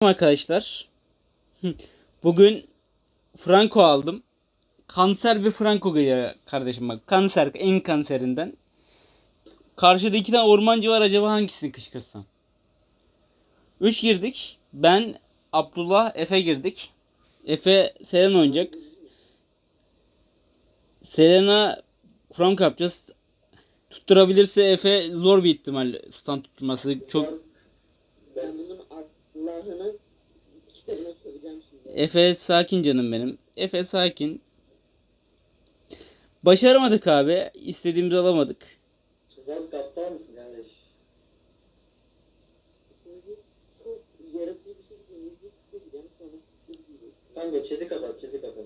arkadaşlar. Bugün Franco aldım. Kanser bir Franco geliyor kardeşim bak. Kanser en kanserinden. Karşıda iki tane ormancı var acaba hangisini kışkırtsam? Üç girdik. Ben, Abdullah, Efe girdik. Efe Selena oynayacak. Selena Franco yapacağız. Tutturabilirse Efe zor bir ihtimal stand tutturması. Çok Ben Allah'ını kitabına söyleyeceğim şimdi. Efe sakin canım benim. Efe sakin. Başaramadık abi. İstediğimizi alamadık. Kızaz kaptan mısın kardeş? Çok yaratıcı bir şekilde. Kanka kapat, kapat.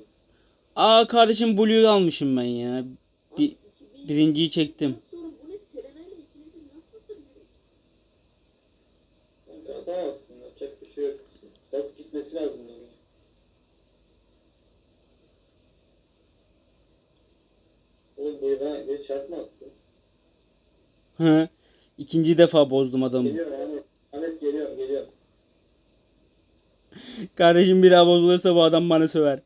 Aa kardeşim Blue'yu almışım ben ya. Bir, Abi, 2000 birinciyi çektim. Sonra bu ne Serena ile ikili bir nasıl atabiliyor? Kanka atamazsın, yapacak bir şey yok. Sas gitmesi lazım. Yani. Oğlum bu bana bir çarpma attı. Hı. İkinci defa bozdum adamı. Geliyorum Ahmet. Ahmet geliyorum, geliyorum. Kardeşim bir daha bozulursa bu adam bana söver.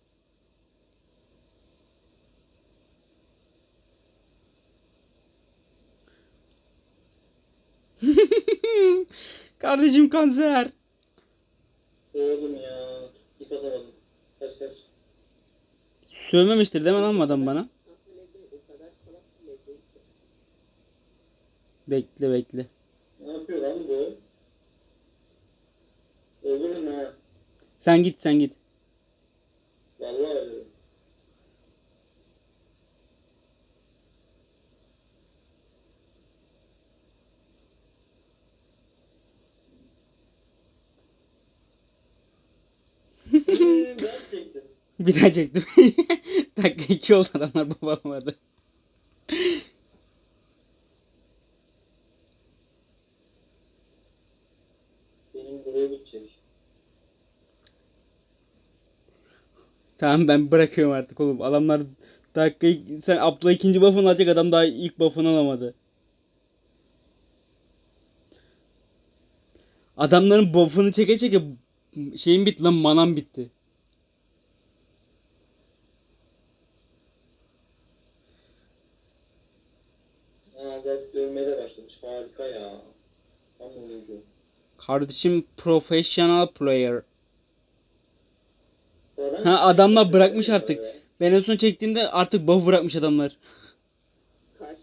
Kardeşim kanser. Oğlum ya. Kaç kaç. Sövmemiştir değil mi lan adam bana? Aslında Lebey o kadar salak ki Lebey. Bekle bekle. Ne yapıyor lan bu? Ölürüm ha. Sen git sen git. Vallahi ölürüm. Hmm, ben çektim. Bir daha çektim. Dakika iki oldu adamlar babalamadı. Benim Tamam ben bırakıyorum artık oğlum. Adamlar dakika sen Abdullah ikinci buff'ını alacak adam daha ilk buff'ını alamadı. Adamların buff'ını çeke çeke şeyin bitti lan manam bitti. Aa Zers görmeye de başlamış. Harika ya. Tam oyuncu. Kardeşim professional player. Ha, adamlar bırakmış artık. Ben en son çektiğimde artık buff bırakmış adamlar.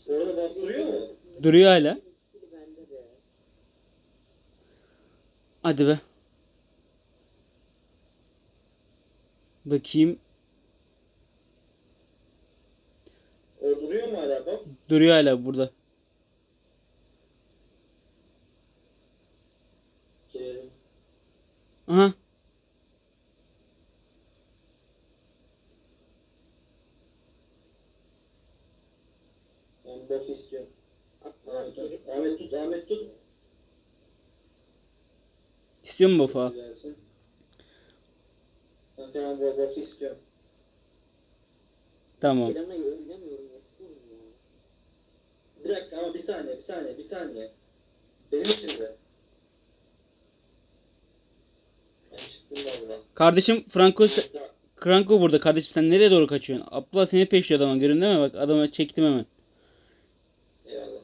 Orada bak duruyor mu? Duruyor hala. Hadi be. Bakayım. O duruyor mu hala bak? Duruyor hala burada. Girelim. Aha. Ben buff istiyorum. Atma Ahmet geri. tut. Ahmet tut. Ahmet tut. İstiyor mu. Ben tamam. Bir dakika ama bir saniye, bir saniye, bir saniye. Benim için de. Kardeşim Franco Franco burada kardeşim sen nereye doğru kaçıyorsun? Abdullah seni peşliyor adama göründü mü? Bak adamı çektim hemen. Eyvallah.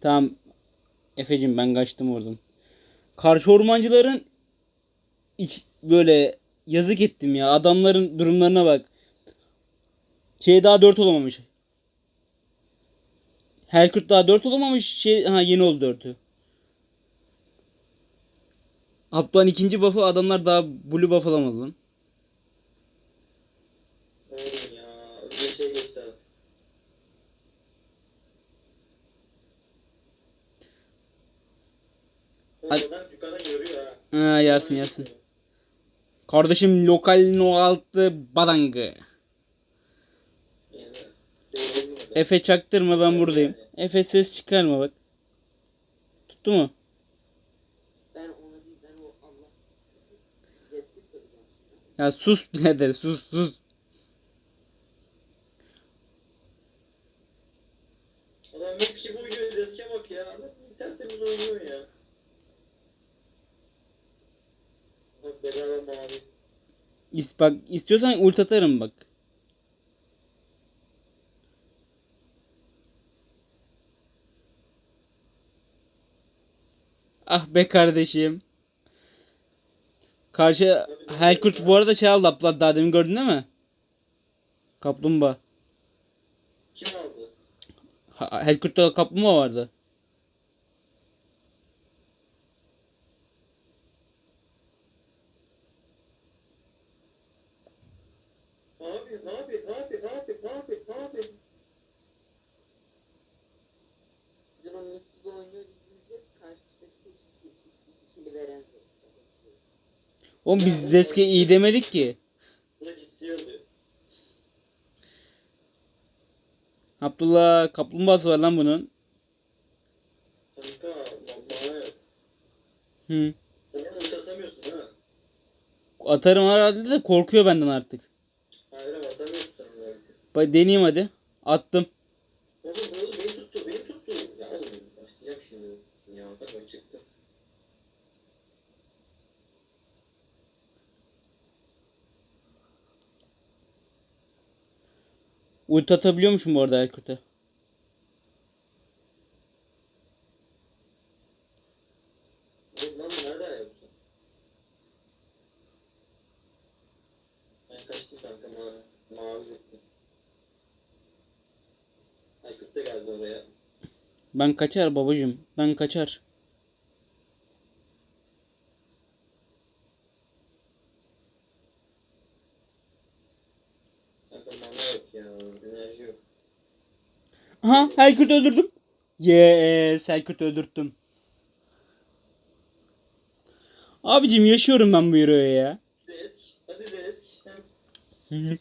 Tamam. Efecim ben kaçtım oradan. Karşı ormancıların iç böyle yazık ettim ya. Adamların durumlarına bak. Şey daha 4 olamamış. Helkurt daha 4 olamamış. Şey ha yeni oldu 4'ü. Abdullah'ın ikinci buff'ı adamlar daha blue buff alamadı lan. Oğlum ya, öyle şey geçti abi. Hadi. Yukarıdan görüyor ha. Ha yersin yersin. Kardeşim lokal no altı badangı. Efe çaktırma ben buradayım. Efe ses çıkarma bak. Tuttu mu? Ya sus birader sus sus. Adam yok gibi oynuyor. Zeske bak ya. Tertemiz oynuyor ya. Bak bedava mavi. İs- bak istiyorsan ult atarım bak. Ah be kardeşim. Karşı Helkurt bu arada şey aldı Abdullah daha demin gördün değil mi? Kaplumbağa. Kim aldı? Helkurt'ta kaplumbağa vardı. Abi ne yapıyor? Ne yapıyor? Ne yapıyor? Ne yapıyor? Ne yapıyor? Bizim o mis gibi oynuyor dizimiz karşıdaki hiç ikili veren de. Oğlum biz Zeske iyi demedik ki. Ciddi oluyor. Abdullah kaplumbağası var lan bunun. Kanka. Hı. Sen ulti atamıyorsun mi? Atarım herhalde de korkuyor benden artık. Hayır atamıyorsun sen. Bak deneyeyim hadi. Attım. Oğlum oğlum beni tuttu. Beni tuttu. Ya oğlum başlayacak şimdi. Ya bak bak çıktı. Ulti atabiliyormuşum bu arada oraya. Ben kaçar babacım. Ben kaçar. Yok ya. Enerji yok. Aha Helkurt'u öldürdüm. Yes Helkurt'u öldürttüm. Abicim yaşıyorum ben bu hero'ya ya. Hadi. Hem-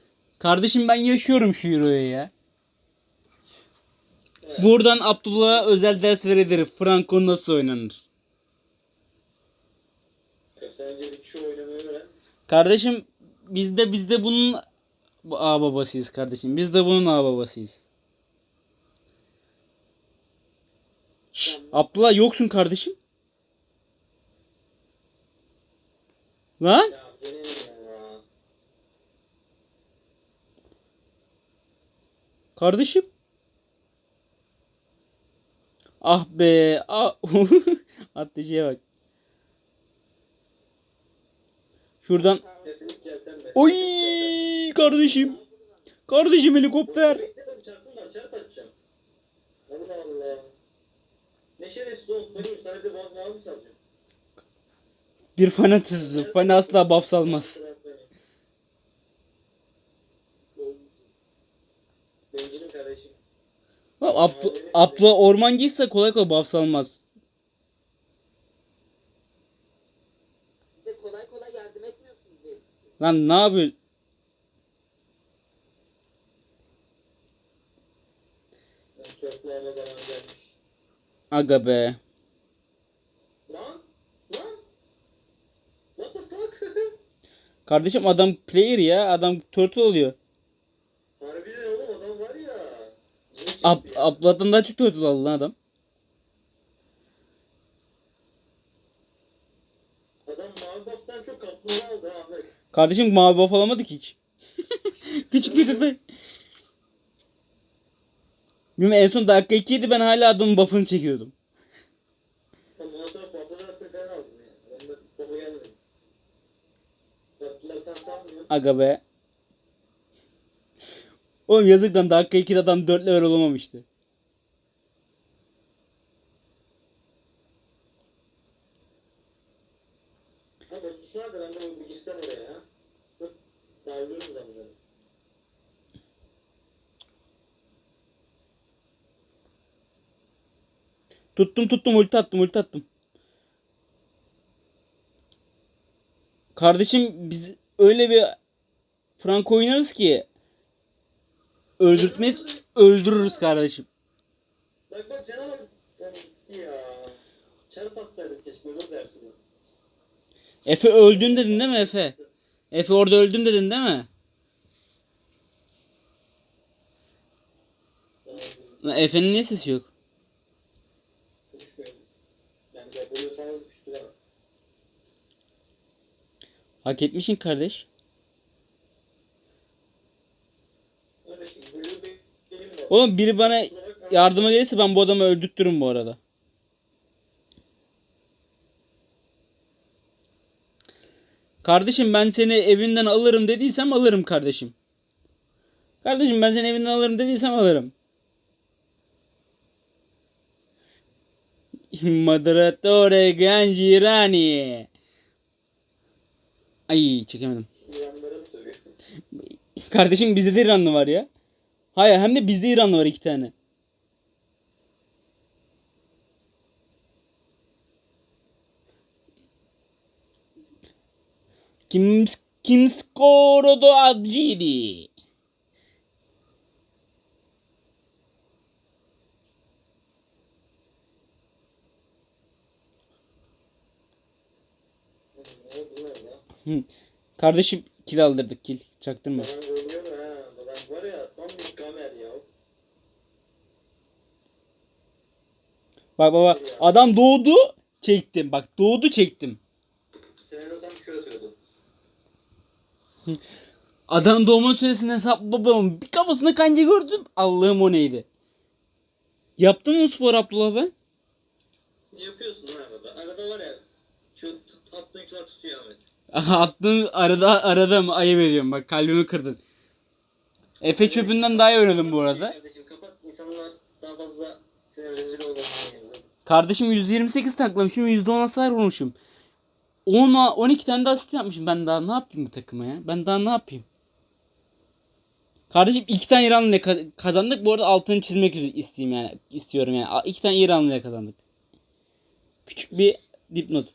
Kardeşim ben yaşıyorum şu hero'ya ya. Evet. Buradan Abdullah'a özel ders verebilirim. Franco nasıl oynanır? Kardeşim biz de biz de bunun bu ağ babasıyız kardeşim. Biz de bunun ağ babasıyız. Şşş, Abdullah yoksun kardeşim. Lan? Kardeşim. Ah be. Ah. Attığı şeye bak. Şuradan. Oy kardeşim. Kardeşim helikopter. Bir fanatizm. Fan asla buff salmaz. Bencilim kardeşim. Lan Abdu, Abdullah ormancıysa kolay kolay buff salmaz. Siz de kolay kolay yardım etmiyorsunuz diye. Lan ne yapıyor? Köprü olma zaman gelmiş. Aga be. Lan! Lan! What the fuck? Kardeşim adam player ya. Adam turtle oluyor. Harbiden oğlum adam var ya. Ab, ya. Abdullah'dan daha çok turtle aldı lan adam. Mavi buff'tan çok kaplumbağa aldı ha Ahmet. Kardeşim mavi buff alamadık hiç. Küçük bir tıkla. Bilmem en son dakika 2 idi ben hala adamın buff'ını çekiyordum. Aga be. Oğlum yazık lan dakika 2'de adam 4 level olamamıştı. Ha bakışlar da ben de bir girsem oraya ya. Çok darlıyorum da bunları. Tuttum tuttum ulti attım ulti attım. Kardeşim biz öyle bir Franco oynarız ki öldürtmeyiz öldürürüz kardeşim. Bak bak cana bak. Yani gitti ya. Çarp hastaydım keşke olur dersin. Efe öldün dedin değil mi Efe? Efe orada öldüm dedin değil mi? Efe'nin niye sesi yok? Konuşmuyor. Yani yapıyorsanız düştü ama. Hak etmişsin kardeş. Oğlum biri bana yardıma gelirse ben bu adamı öldürtürüm bu arada. Kardeşim ben seni evinden alırım dediysem alırım kardeşim. Kardeşim ben seni evinden alırım dediysem alırım. Moderatore Gancirani. Ay çekemedim. Kardeşim bizde de İranlı var ya. Hayır hem de bizde İranlı var iki tane. Kim kim skorodo adjidi. Ya? Kardeşim kil aldırdık kil. Çaktırma. Babam oynuyor mu ha? Babam var ya tam bir kamer ya. Bak baba adam doğdu çektim. Bak doğdu çektim. Sen o tam kör atıyordu. Adam doğma süresinden hesap babamın bir kafasına kanca gördüm. Allah'ım o neydi? Yaptın mı spor Abdullah? Ne yapıyorsun lan arada? Arada var ya. Şu attığın kilar tutuyor Ahmet. Attın arada mı ayıp ediyorum bak kalbimi kırdın. Efe çöpünden daha iyi oynadım bu arada. Kardeşim kapat. İnsanlar daha fazla seni rezil olmasın. Kardeşim 128 taklamışım %10 hasar vurmuşum. 10 12 tane de asist yapmışım. Ben daha ne yapayım bu takıma ya? Ben daha ne yapayım? Kardeşim iki tane İranlı'yla ka- kazandık. Bu arada altını çizmek isteyeyim yani. istiyorum yani. İki tane İranlı'yla kazandık. Küçük bir dipnot.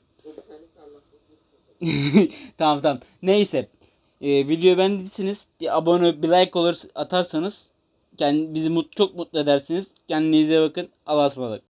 Tamam tamam. Neyse. Ee, videoyu beğendiyseniz bir abone bir like olur atarsanız yani bizi mut, çok mutlu edersiniz. Kendinize bakın. Allah'a ısmarladık.